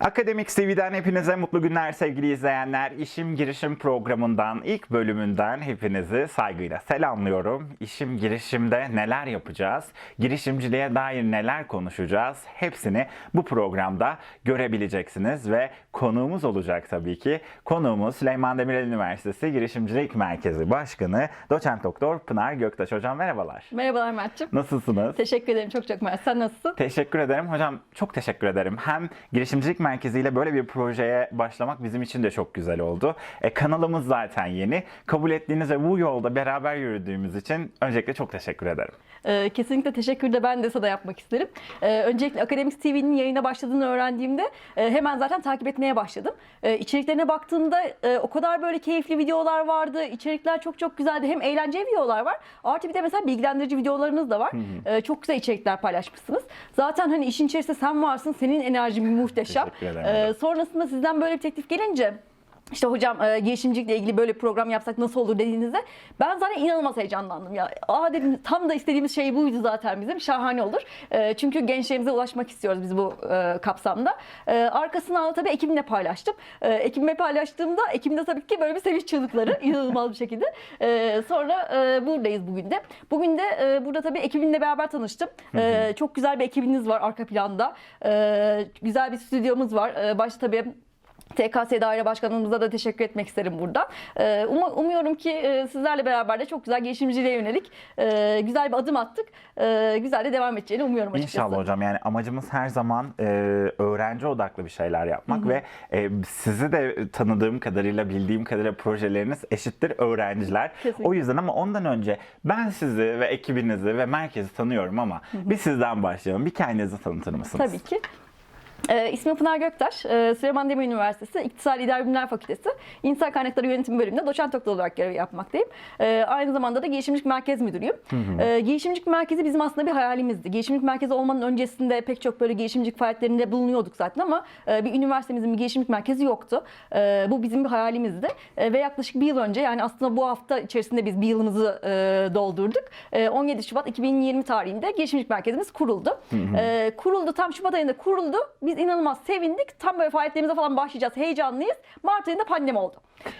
Akademik TV'den hepinize mutlu günler sevgili izleyenler. İşim Girişim programından ilk bölümünden hepinizi saygıyla selamlıyorum. İşim Girişim'de neler yapacağız? Girişimciliğe dair neler konuşacağız? Hepsini bu programda görebileceksiniz ve konuğumuz olacak tabii ki. Konuğumuz Süleyman Demirel Üniversitesi Girişimcilik Merkezi Başkanı Doçent Doktor Pınar Göktaş. Hocam merhabalar. Merhabalar Mert'ciğim. Nasılsınız? Teşekkür ederim çok çok Mert. Sen nasılsın? Teşekkür ederim. Hocam çok teşekkür ederim. Hem girişimcilik merkeziyle böyle bir projeye başlamak bizim için de çok güzel oldu. E, kanalımız zaten yeni. Kabul ettiğiniz ve bu yolda beraber yürüdüğümüz için öncelikle çok teşekkür ederim. Ee, kesinlikle teşekkür de ben de sana yapmak isterim. Ee, öncelikle Akademik TV'nin yayına başladığını öğrendiğimde e, hemen zaten takip etmeye başladım. E, içeriklerine baktığımda e, o kadar böyle keyifli videolar vardı. İçerikler çok çok güzeldi. Hem eğlenceli videolar var. Artı bir de mesela bilgilendirici videolarınız da var. E, çok güzel içerikler paylaşmışsınız. Zaten hani işin içerisinde sen varsın. Senin enerjin muhteşem. Teşekkür ederim. E, sonrasında sizden böyle bir teklif gelince işte hocam e, girişimcilikle ilgili böyle program yapsak nasıl olur dediğinizde ben zaten inanılmaz heyecanlandım ya. Aa dedim tam da istediğimiz şey buydu zaten bizim. Şahane olur. E, çünkü gençlerimize ulaşmak istiyoruz biz bu e, kapsamda. E, arkasından da tabii ekibimle paylaştım. E, ekibimle paylaştığımda ekibimde tabii ki böyle bir sevinç çığlıkları inanılmaz bir şekilde. E, sonra e, buradayız bugün de. Bugün de e, burada tabii ekibimle beraber tanıştım. E, çok güzel bir ekibiniz var arka planda. E, güzel bir stüdyomuz var. E, başta tabii TKS Daire Başkanımıza da teşekkür etmek isterim burada. Ee, um- umuyorum ki e, sizlerle beraber de çok güzel girişimciliğe yönelik e, güzel bir adım attık. E, güzel de devam edeceğini umuyorum açıkçası. İnşallah hocam yani amacımız her zaman öğrenci odaklı bir şeyler yapmak ve e, sizi de tanıdığım kadarıyla bildiğim kadarıyla projeleriniz eşittir öğrenciler. Kesinlikle. O yüzden ama ondan önce ben sizi ve ekibinizi ve merkezi tanıyorum ama bir sizden başlayalım. Bir kendinizi tanıtır mısınız? Tabii ki. Ee, ismim Pınar Göktaş, ee, Süleyman Demirel Üniversitesi İktisadi İdari Bilimler Fakültesi İnsan Kaynakları Yönetimi bölümünde doçent doktor olarak görev yapmaktayım. Ee, aynı zamanda da Girişimcilik Merkez Müdürüyüm. Ee, girişimcilik Merkezi bizim aslında bir hayalimizdi. Girişimcilik Merkezi olmanın öncesinde pek çok böyle girişimcilik faaliyetlerinde bulunuyorduk zaten ama e, bir üniversitemizin bir girişimcilik merkezi yoktu. Ee, bu bizim bir hayalimizdi. Ee, ve yaklaşık bir yıl önce yani aslında bu hafta içerisinde biz bir yılımızı e, doldurduk. Ee, 17 Şubat 2020 tarihinde girişimcilik merkezimiz kuruldu. Ee, kuruldu tam Şubat ayında kuruldu. Biz inanılmaz sevindik. Tam böyle faaliyetlerimize falan başlayacağız. Heyecanlıyız. Mart ayında pandemi oldu.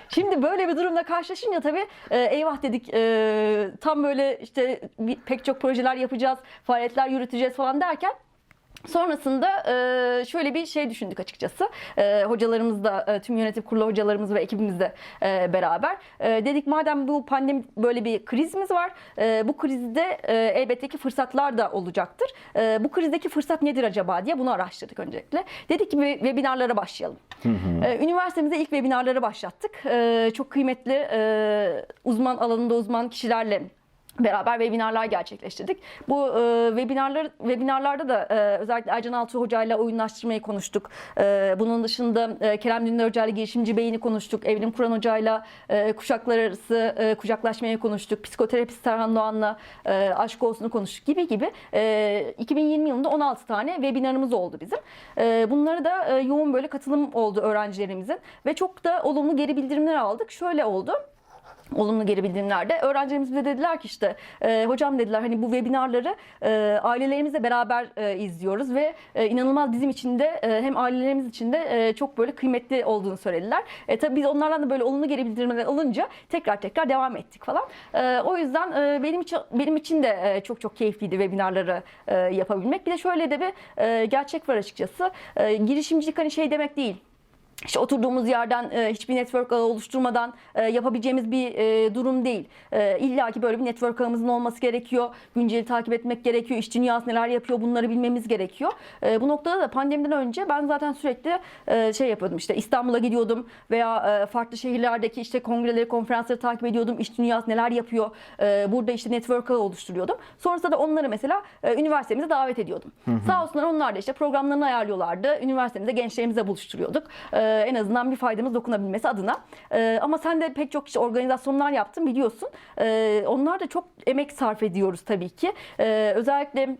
Şimdi böyle bir durumla karşılaşınca tabii e, eyvah dedik. e, tam böyle işte bir, pek çok projeler yapacağız, faaliyetler yürüteceğiz falan derken Sonrasında e, şöyle bir şey düşündük açıkçası. E, hocalarımız da, e, tüm yönetim kurulu hocalarımız ve ekibimiz de e, beraber. Dedik madem bu pandemi böyle bir krizimiz var. bu krizde elbette ki fırsatlar da olacaktır. Bu krizdeki fırsat nedir acaba diye bunu araştırdık öncelikle. Dedik ki webinarlara başlayalım. E, üniversitemize ilk webinarları başlattık. Çok kıymetli uzman alanında uzman kişilerle beraber webinarlar gerçekleştirdik. Bu e, webinarlar webinarlarda da e, özellikle Ercan Altuğ Hoca ile oyunlaştırmayı konuştuk. E, bunun dışında e, Kerem Dündar Hoca ile girişimci beyni konuştuk. Evrim Kur'an Hoca ile kuşaklar arası e, kucaklaşmayı konuştuk. Psikoterapist Serhan Doğan'la e, aşk olsunu konuştuk gibi gibi. E, 2020 yılında 16 tane webinarımız oldu bizim. E, bunları da e, yoğun böyle katılım oldu öğrencilerimizin ve çok da olumlu geri bildirimler aldık. Şöyle oldu olumlu geri bildirimlerde öğrencilerimiz bize dediler ki işte e, hocam dediler hani bu webinarları e, ailelerimizle beraber e, izliyoruz ve e, inanılmaz bizim için de e, hem ailelerimiz için de e, çok böyle kıymetli olduğunu söylediler. E, tabii biz onlardan da böyle olumlu geri bildirimler alınca tekrar tekrar devam ettik falan. E, o yüzden e, benim için benim için de e, çok çok keyifliydi webinarları e, yapabilmek. Bir de şöyle de bir e, gerçek var açıkçası. E, girişimcilik hani şey demek değil. İşte oturduğumuz yerden e, hiçbir network ağı oluşturmadan e, yapabileceğimiz bir e, durum değil. E, İlla ki böyle bir network ağımızın olması gerekiyor. Günceli takip etmek gerekiyor. İş dünyası neler yapıyor bunları bilmemiz gerekiyor. E, bu noktada da pandemiden önce ben zaten sürekli e, şey yapıyordum işte İstanbul'a gidiyordum veya e, farklı şehirlerdeki işte kongreleri, konferansları takip ediyordum. İş dünyası neler yapıyor. E, burada işte network ağı oluşturuyordum. Sonrasında da onları mesela e, üniversitemize davet ediyordum. Sağ olsunlar onlar da işte programlarını ayarlıyorlardı. Üniversitemizde gençlerimize buluşturuyorduk. E, en azından bir faydamız dokunabilmesi adına. E, ama sen de pek çok işte organizasyonlar yaptın biliyorsun. E, onlar da çok emek sarf ediyoruz tabii ki. E, özellikle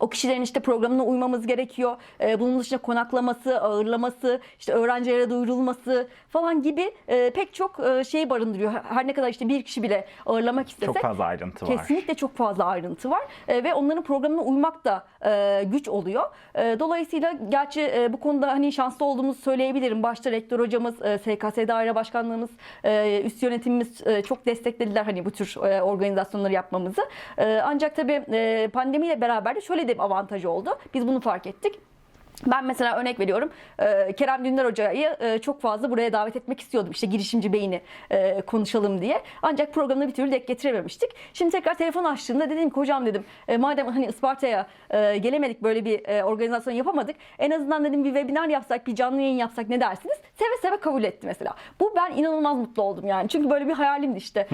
O kişilerin işte programına uymamız gerekiyor. Ee, bunun dışında konaklaması, ağırlaması, işte öğrencilere duyurulması falan gibi e, pek çok e, şey barındırıyor. Her ne kadar işte bir kişi bile ağırlamak istesek. Çok fazla ayrıntı var. Kesinlikle çok fazla ayrıntı var E, ve onların programına uymak da e, güç oluyor. E, dolayısıyla gerçi e, bu konuda hani şanslı olduğumuzu söyleyebilirim. Başta rektör hocamız, e, SKS daire başkanlığımız, e, üst yönetimimiz e, çok desteklediler hani bu tür e, organizasyonları yapmamızı. E, ancak tabii e, pandemiyle beraber de şöyle de bir avantajı oldu. Biz bunu fark ettik. Ben mesela örnek veriyorum e, Kerem Dündar Hoca'yı e, çok fazla buraya davet etmek istiyordum işte girişimci beyni e, konuşalım diye. Ancak programda bir türlü denk getirememiştik. Şimdi tekrar telefon açtığımda dedim ki hocam dedim e, madem hani Isparta'ya gelemedik böyle bir organizasyon yapamadık. En azından dedim bir webinar yapsak bir canlı yayın yapsak ne dersiniz? Seve seve kabul etti mesela. Bu ben inanılmaz mutlu oldum yani. Çünkü böyle bir hayalimdi işte.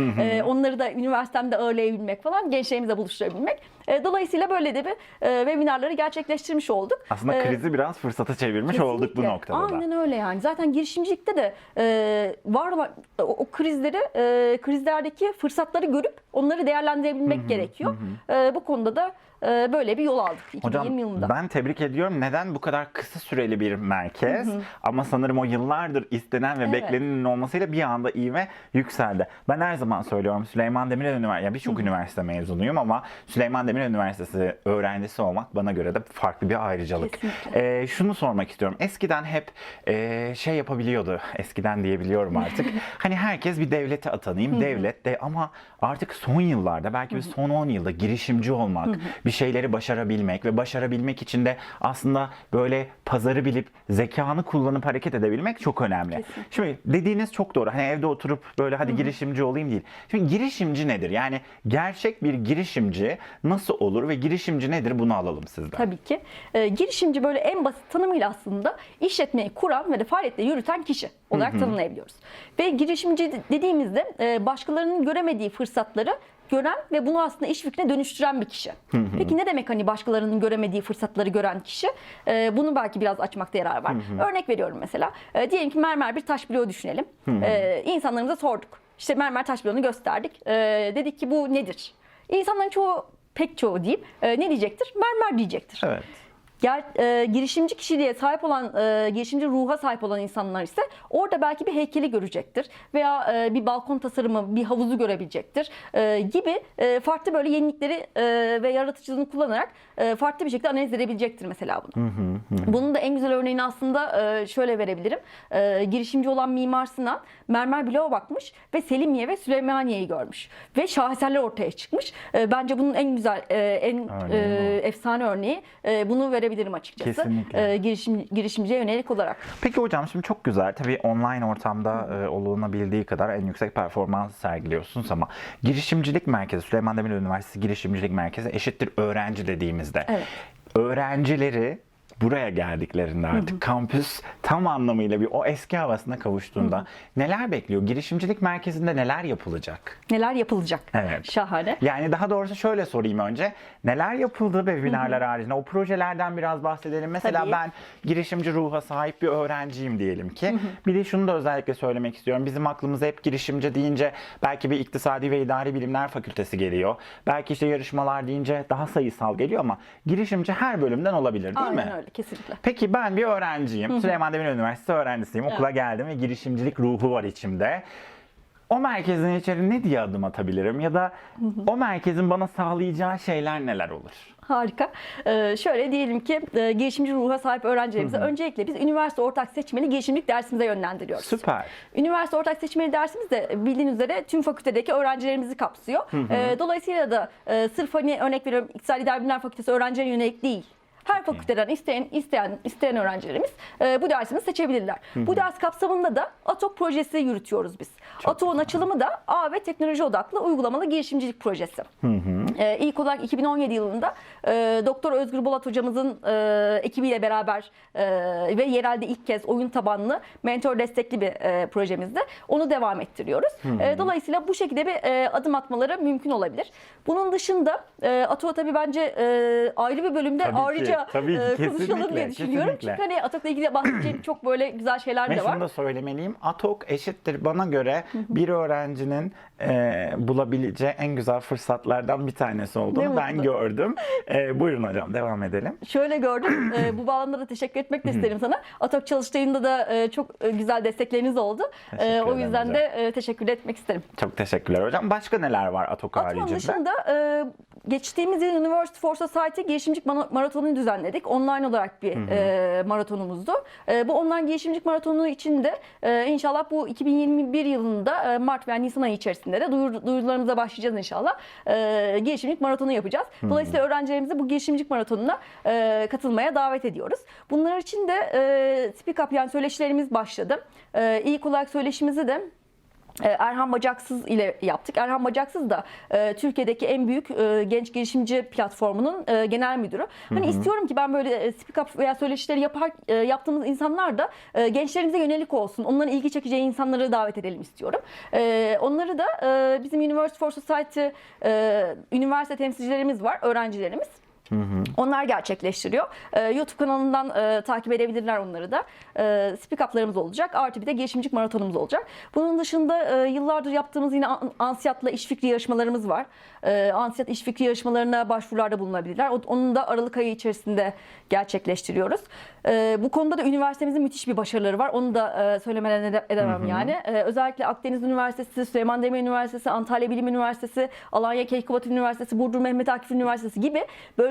Onları da üniversitemde ağırlayabilmek falan gençlerimizle buluşturabilmek. Dolayısıyla böyle de bir webinarları gerçekleştirmiş olduk. Aslında krizi biraz fırsata çevirmiş olduk bu Kesinlikle. noktada da. Aynen öyle yani. Zaten girişimcilikte de e, var olan o, o krizleri, e, krizlerdeki fırsatları görüp onları değerlendirebilmek gerekiyor. E, bu konuda da böyle bir yol aldık 2020 Hocam yılında. ben tebrik ediyorum. Neden bu kadar kısa süreli bir merkez ama sanırım o yıllardır istenen ve Evet. beklenenin olmasıyla bir anda ivme yükseldi. Ben her zaman söylüyorum Süleyman Demirel Üniversitesi, yani birçok üniversite mezunuyum ama Süleyman Demirel Üniversitesi öğrencisi olmak bana göre de farklı bir ayrıcalık. Kesinlikle. Ee, şunu sormak istiyorum. Eskiden hep e, şey yapabiliyordu. Eskiden diyebiliyorum artık. hani herkes bir devlete atanayım. devlet de ama artık son yıllarda belki bir son 10 yılda girişimci olmak, bir şeyleri başarabilmek ve başarabilmek için de aslında böyle pazarı bilip zekanı kullanıp hareket edebilmek çok önemli. Kesinlikle. Şimdi dediğiniz çok doğru. Hani evde oturup böyle hadi girişimci olayım değil. Şimdi girişimci nedir? Yani gerçek bir girişimci nasıl olur ve girişimci nedir bunu alalım sizden. Tabii ki. E, girişimci böyle en basit tanımıyla aslında işletmeyi kuran ve de faaliyetleri yürüten kişi olarak tanımlayabiliyoruz. Ve girişimci dediğimizde e, başkalarının göremediği fırsatları gören ve bunu aslında iş fikrine dönüştüren bir kişi. Peki ne demek hani başkalarının göremediği fırsatları gören kişi? E, bunu belki biraz açmakta yarar var. Örnek veriyorum mesela. E, diyelim ki mermer bir taş bloğu düşünelim. E, insanlarımıza sorduk. İşte mermer taş bloğunu gösterdik. E, dedik ki bu nedir? İnsanların çoğu pek çoğu diyeyim e, ne diyecektir? Mermer diyecektir. Evet. Ger, e, girişimci kişiliğe sahip olan, e, girişimci ruha sahip olan insanlar ise orada belki bir heykeli görecektir veya e, bir balkon tasarımı, bir havuzu görebilecektir e, gibi e, farklı böyle yenilikleri e, ve yaratıcılığını kullanarak e, farklı bir şekilde analiz edebilecektir mesela bunu. Bunun da en güzel örneğini aslında e, şöyle verebilirim. E, girişimci olan Mimar Sinan mermer bloğa bakmış ve Selimiye ve Süleymaniye'yi görmüş ve şaheserler ortaya çıkmış. E, bence bunun en güzel, e, en e, efsane örneği e, bunu verebilirim açıkçası. Kesinlikle. E, girişim, girişimciye yönelik olarak. Peki hocam şimdi çok güzel. Tabii online ortamda e, olunabildiği kadar en yüksek performans sergiliyorsunuz ama girişimcilik merkezi, Süleyman Demirel Üniversitesi Girişimcilik Merkezi eşittir öğrenci dediğimizde. Evet. Öğrencileri buraya geldiklerinde artık kampüs tam anlamıyla bir o eski havasına kavuştuğunda neler bekliyor? Girişimcilik merkezinde neler yapılacak? Neler yapılacak? Evet. Şahane. Yani daha doğrusu şöyle sorayım önce. Neler yapıldı webinarlar haricinde? O projelerden biraz bahsedelim. Mesela Tabii. ben girişimci ruha sahip bir öğrenciyim diyelim ki. Bir de şunu da özellikle söylemek istiyorum. Bizim aklımıza hep girişimci deyince belki bir iktisadi ve idari bilimler fakültesi geliyor. Belki işte yarışmalar deyince daha sayısal geliyor ama girişimci her bölümden olabilir değil mi? Aynen öyle kesinlikle. Peki ben bir öğrenciyim. Süleyman Demirel Üniversitesi öğrencisiyim. Okula geldim ve girişimcilik ruhu var içimde. O merkezin içeri ne diye adım atabilirim? Ya da o merkezin bana sağlayacağı şeyler neler olur? Harika. Ee, şöyle diyelim ki e, girişimci ruha sahip öğrencilerimize öncelikle biz üniversite ortak seçmeli girişimcilik dersimize yönlendiriyoruz. Süper. Üniversite ortak seçmeli dersimiz de bildiğiniz üzere tüm fakültedeki öğrencilerimizi kapsıyor. Ee, dolayısıyla da e, sırf hani örnek veriyorum İktisadi İdari Bilimler Fakültesi öğrencilerine yönelik değil. Her fakülteden isteyen isteyen isteyen öğrencilerimiz e, bu dersimizi seçebilirler. Bu ders kapsamında da ATOK projesi yürütüyoruz biz. ATOK'un açılımı da A ve teknoloji odaklı uygulamalı girişimcilik projesi. E, ilk olarak 2017 yılında e, Doktor Özgür Bolat hocamızın e, ekibiyle beraber e, ve yerelde ilk kez oyun tabanlı mentor destekli bir e, projemizde onu devam ettiriyoruz. E, dolayısıyla bu şekilde bir e, adım atmaları mümkün olabilir. Bunun dışında e, ATO tabii bence e, ayrı bir bölümde Tabii ki. ayrıca ayrıca Tabii ki, e, konuşalım kesinlikle, diye düşünüyorum. kesinlikle. Çünkü hani Atok'la ilgili bahsedecek çok böyle güzel şeyler Ve de var. şunu da söylemeliyim. ATOK eşittir bana göre bir öğrencinin e, bulabileceği en güzel fırsatlardan bir tanesi olduğunu ben mutlu. gördüm. E, buyurun hocam devam edelim. Şöyle gördüm. e, bu bağlamda da teşekkür etmek de isterim sana. Atok çalıştayında da e, çok e, güzel destekleriniz oldu. E, Teşekkür o ederim yüzden de e, teşekkür etmek isterim. Çok teşekkürler hocam. Başka neler var ATOK Atman haricinde? dışında e, geçtiğimiz yıl University for Society girişimcilik maratonunu düzenledik. Online olarak bir e, maratonumuzdu. E, bu online girişimcilik maratonu için de e, inşallah bu 2021 yılında e, Mart veya Nisan ayı içerisinde de duyur, duyurularımıza başlayacağız inşallah. E, girişimcilik maratonu yapacağız. Dolayısıyla öğrencilerimizi bu girişimcilik maratonuna e, katılmaya davet ediyoruz. Bunlar için de e, Speak Up yani söyleşilerimiz başladı. E, ilk olarak söyleşimizi de Erhan Bacaksız ile yaptık. Erhan Bacaksız da e, Türkiye'deki en büyük e, genç girişimci platformunun e, genel müdürü. Hani istiyorum ki ben böyle e, speak up veya söyleşileri yapar e, yaptığımız insanlar da e, gençlerimize yönelik olsun. Onların ilgi çekeceği insanları davet edelim istiyorum. E, onları da e, bizim University for Society e, üniversite temsilcilerimiz var, öğrencilerimiz. Onlar gerçekleştiriyor. Ee, YouTube kanalından e, takip edebilirler onları da. E, speak up'larımız olacak. Artı bir de girişimcilik maratonumuz olacak. Bunun dışında e, yıllardır yaptığımız yine An- Ansiyat'la iş fikri yarışmalarımız var. E, Ansiyat iş fikri yarışmalarına başvurularda bulunabilirler. O- Onun da Aralık ayı içerisinde gerçekleştiriyoruz. E, bu konuda da üniversitemizin müthiş bir başarıları var. Onu da e, söylemeden ede- edemem yani. E, özellikle Akdeniz Üniversitesi, Süleyman Demirel Üniversitesi, Antalya Bilim Üniversitesi, Alanya Keykubat Üniversitesi, Burdur Mehmet Akif Üniversitesi gibi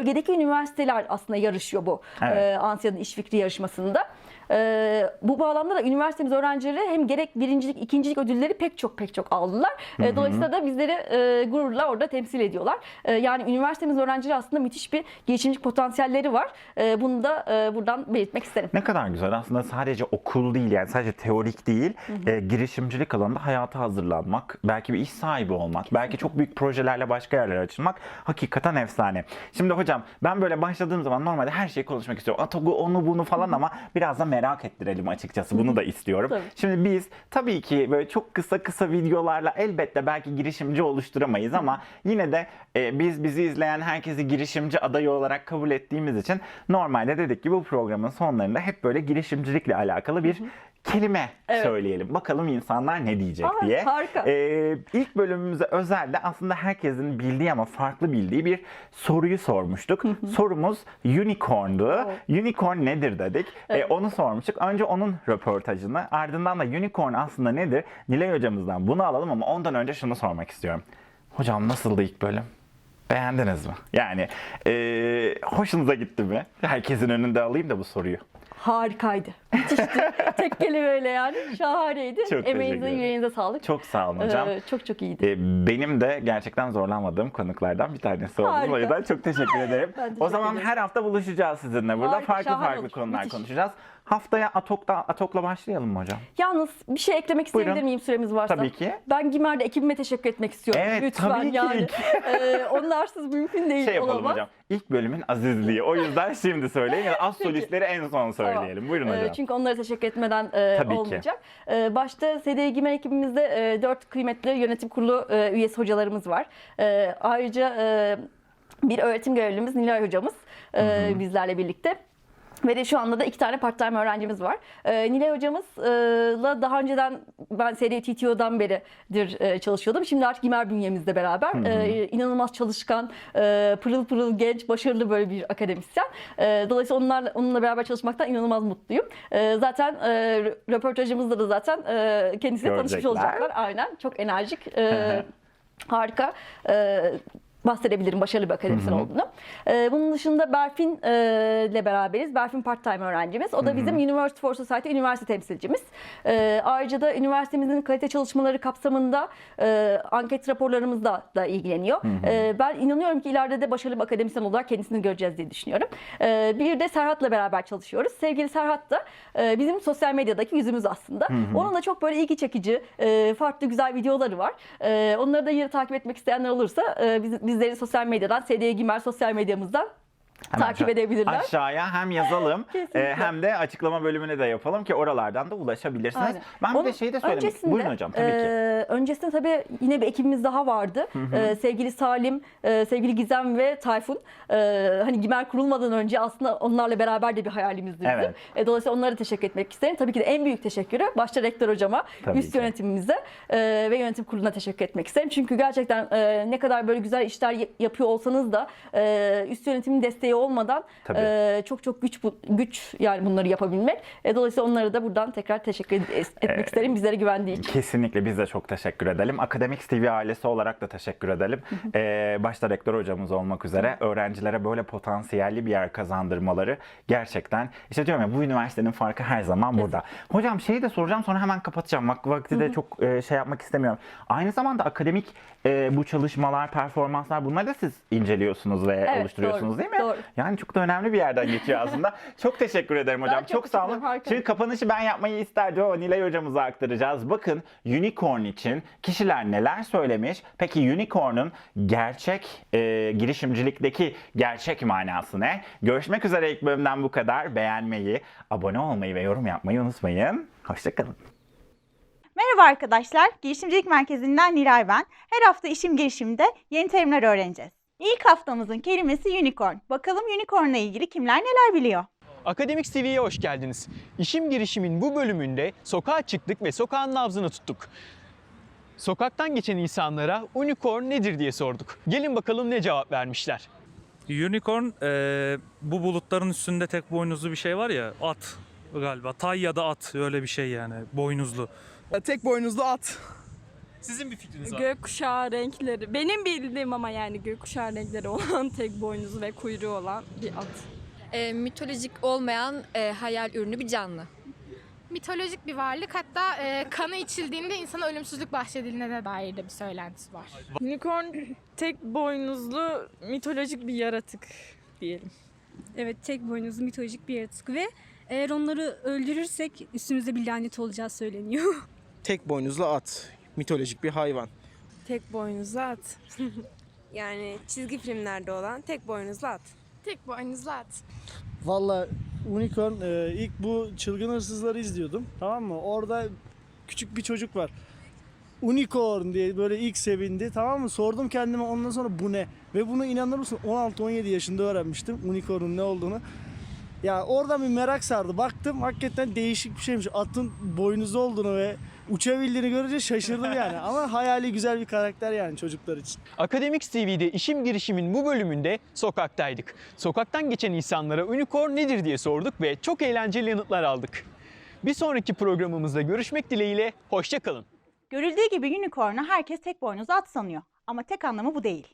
bölgedeki üniversiteler aslında yarışıyor bu Evet. e, Ansiya'nın iş fikri yarışmasında. E, bu bağlamda da üniversitemiz öğrencileri hem gerek birincilik, ikincilik ödülleri pek çok pek çok aldılar. E, dolayısıyla da bizleri e, gururla orada temsil ediyorlar. E, yani üniversitemiz öğrencileri aslında müthiş bir girişimcilik potansiyelleri var. E, bunu da e, buradan belirtmek isterim. Ne kadar güzel. Aslında sadece okul değil yani sadece teorik değil. e, girişimcilik alanında hayata hazırlanmak, belki bir iş sahibi olmak, belki çok büyük projelerle başka yerlere açılmak hakikaten efsane. Şimdi hocam ben böyle başladığım zaman normalde her şeyi konuşmak istiyorum. Atogu onu bunu falan ama biraz da merak ettirelim açıkçası. Bunu da istiyorum. Tabii. Şimdi biz tabii ki böyle çok kısa kısa videolarla elbette belki girişimci oluşturamayız ama yine de e, biz bizi izleyen herkesi girişimci adayı olarak kabul ettiğimiz için normalde dedik ki bu programın sonlarında hep böyle girişimcilikle alakalı bir kelime Evet. söyleyelim. Bakalım insanlar ne diyecek Aa, diye. harika. E, ilk bölümümüze özelde aslında herkesin bildiği ama farklı bildiği bir soruyu sormuştuk. Sorumuz unicorn'du. Evet. Unicorn nedir dedik. E, onu sormuştuk. Önce onun röportajını ardından da unicorn aslında nedir? Nilay hocamızdan bunu alalım ama ondan önce şunu sormak istiyorum. Hocam nasıldı ilk bölüm? Beğendiniz mi? Yani e, hoşunuza gitti mi? Herkesin önünde alayım da bu soruyu. Harikaydı. Müthişti. Tek kelimeyle yani. Şahaneydi. Çok Emeğinize, yüreğinize sağlık. Çok sağ olun hocam. Ee, çok çok iyiydi. E, benim de gerçekten zorlanmadığım konuklardan bir tanesi oldunuz. O yüzden çok teşekkür ederim. O zaman ederim. her hafta buluşacağız sizinle burada. Harika, farklı farklı olur. konular Müthiş. konuşacağız. Haftaya Atok'ta, Atok'la başlayalım mı hocam? Yalnız bir şey eklemek isteyebilir Buyurun. miyim süremiz varsa? Tabii ki. Ben Gimer'de ekibime teşekkür etmek istiyorum. Evet, Lütfen tabii ki. yani. Ee, onlarsız mümkün değil Şey yapalım olamaz. hocam. İlk bölümün azizliği. O yüzden şimdi söyleyin ya da az solistleri en son söyleyelim. Tamam. Buyurun Ee, hocam. çünkü onlara teşekkür etmeden e, Tabii ki. olmayacak. Ee, başta SD Gimer ekibimizde e, dört kıymetli yönetim kurulu e, üyesi hocalarımız var. E, ayrıca e, bir öğretim görevlimiz Nilay hocamız e, bizlerle birlikte. Ve de şu anda da iki tane part-time öğrencimiz var. Ee, Nilay hocamızla daha önceden ben seri TTO'dan beridir e, çalışıyordum. Şimdi artık Gimer bünyemizde beraber. Ee, inanılmaz çalışkan, e, pırıl pırıl genç, başarılı böyle bir akademisyen. Ee, dolayısıyla onlarla, onunla beraber çalışmaktan inanılmaz mutluyum. Ee, zaten e, rö- röportajımızda da zaten e, kendisiyle tanışmış olacaklar. Aynen. Çok enerjik. e, hı. harika. E, bahsedebilirim başarılı bir akademisyen olduğunu. Ee, bunun dışında Berfin e, ile beraberiz. Berfin part-time öğrencimiz. O da bizim University for Society üniversite temsilcimiz. Ee, ayrıca da üniversitemizin kalite çalışmaları kapsamında e, anket raporlarımızla da ilgileniyor. Ee, ben inanıyorum ki ileride de başarılı bir akademisyen olarak kendisini göreceğiz diye düşünüyorum. Ee, bir de Serhat'la beraber çalışıyoruz. Sevgili Serhat da e, bizim sosyal medyadaki yüzümüz aslında. Onun da çok böyle ilgi çekici, e, farklı güzel videoları var. E, onları da yine takip etmek isteyenler olursa e, biz, bizleri sosyal medyadan, SD Gimer sosyal medyamızdan Hemen takip edebilirler. Aşağıya hem yazalım e, hem de açıklama bölümüne de yapalım ki oralardan da ulaşabilirsiniz. Aynen. Ben bir Onun de şeyi de söylemek öncesinde, Buyurun hocam tabii ki. e, öncesinde tabii yine bir ekibimiz daha vardı. E, sevgili Salim, e, sevgili Gizem ve Tayfun. E, hani Gimer kurulmadan önce aslında onlarla beraber de bir hayalimizdi bizim. Evet. E, dolayısıyla onlara teşekkür etmek isterim. Tabii ki de en büyük teşekkürü başta rektör hocama, Tabii üst ki. yönetimimize e, ve yönetim kuruluna teşekkür etmek isterim. Çünkü gerçekten e, ne kadar böyle güzel işler yapıyor olsanız da e, üst yönetimin desteği olmadan Tabii. e, çok çok güç bu- güç yani bunları yapabilmek. E, dolayısıyla onlara da buradan tekrar teşekkür etmek Ee, isterim bizlere güvendiği için. Kesinlikle biz de çok teşekkür edelim. Akademik TV ailesi olarak da teşekkür edelim. Ee, başta rektör hocamız olmak üzere öğrencilere böyle potansiyelli bir yer kazandırmaları gerçekten işte diyorum ya bu üniversitenin farkı her zaman burada. Hocam şeyi de soracağım sonra hemen kapatacağım. Vak- Vakti de çok e, şey yapmak istemiyorum. Aynı zamanda akademik e, bu çalışmalar, performanslar bunları da siz inceliyorsunuz ve Evet, oluşturuyorsunuz doğru, değil mi? doğru. Yani çok da önemli bir yerden geçiyor aslında. çok teşekkür ederim hocam. çok Çok, sağ olun. Şimdi kapanışı ben yapmayı isterdim ama Nilay hocamıza aktaracağız. Bakın unicorn için kişiler neler söylemiş? Peki unicorn'un gerçek e, girişimcilikteki gerçek manası ne? Görüşmek üzere ilk bölümden bu kadar. Beğenmeyi, abone olmayı ve yorum yapmayı unutmayın. Hoşçakalın. Merhaba arkadaşlar, Girişimcilik Merkezi'nden Nilay ben. Her hafta işim girişimde yeni terimler öğreneceğiz. İlk haftamızın kelimesi unicorn. Bakalım unicornla ilgili kimler neler biliyor? Akademik TV'ye hoş geldiniz. İşim girişimin bu bölümünde sokağa çıktık ve sokağın nabzını tuttuk. Sokaktan geçen insanlara unicorn nedir diye sorduk. Gelin bakalım ne cevap vermişler. Unicorn eee, bu bulutların üstünde tek boynuzlu bir şey var ya at galiba. Tay ya da at öyle bir şey yani boynuzlu. Tek boynuzlu at. Sizin bir fikriniz var. Gökkuşağı renkleri. Benim bildiğim ama yani gökkuşağı renkleri olan tek boynuzu ve kuyruğu olan bir at. e, mitolojik olmayan e, hayal ürünü bir canlı. mitolojik bir varlık. Hatta e, kanı içildiğinde insana ölümsüzlük bahşedildiğine de dair de bir söylentisi var. Unicorn tek boynuzlu mitolojik bir yaratık diyelim. Evet tek boynuzlu mitolojik bir yaratık ve eğer onları öldürürsek üstümüze bir lanet olacağı söyleniyor. Tek boynuzlu at. Mitolojik bir hayvan. Tek boynuzlu at. Yani çizgi filmlerde olan tek boynuzlu at. Tek boynuzlu at. Valla Unicorn e, ilk bu çılgın hırsızları izliyordum. Tamam mı? Orada küçük bir çocuk var. Unicorn diye böyle ilk sevindi. Tamam mı? Sordum kendime ondan sonra bu ne? Ve bunu inanır mısın 16-17 yaşında öğrenmiştim Unicorn'un ne olduğunu. Ya oradan bir merak sardı. Baktım hakikaten değişik bir şeymiş. Atın boynuzlu olduğunu ve uçabildiğini görünce şaşırdım yani. Ama hayali güzel bir karakter yani çocuklar için. Akademik TV'de işim girişimin bu bölümünde sokaktaydık. Sokaktan geçen insanlara unicorn nedir diye sorduk ve çok eğlenceli yanıtlar aldık. Bir sonraki programımızda görüşmek dileğiyle, hoşçakalın. Görüldüğü gibi unicorn'u herkes tek boynuzlu at sanıyor. Ama tek anlamı bu değil.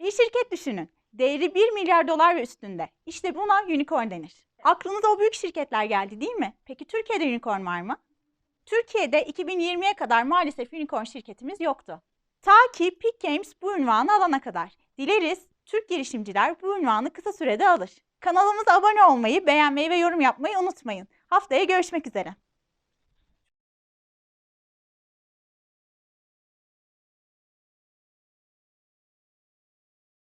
Bir şirket düşünün. Değeri 1 milyar dolar ve üstünde. İşte buna unicorn denir. Aklınıza o büyük şirketler geldi değil mi? Peki Türkiye'de unicorn var mı? Türkiye'de 2020'ye kadar maalesef unicorn şirketimiz yoktu. Ta ki Peak Games bu ünvanı alana kadar. Dileriz Türk girişimciler bu ünvanı kısa sürede alır. Kanalımıza abone olmayı, beğenmeyi ve yorum yapmayı unutmayın. Haftaya görüşmek üzere.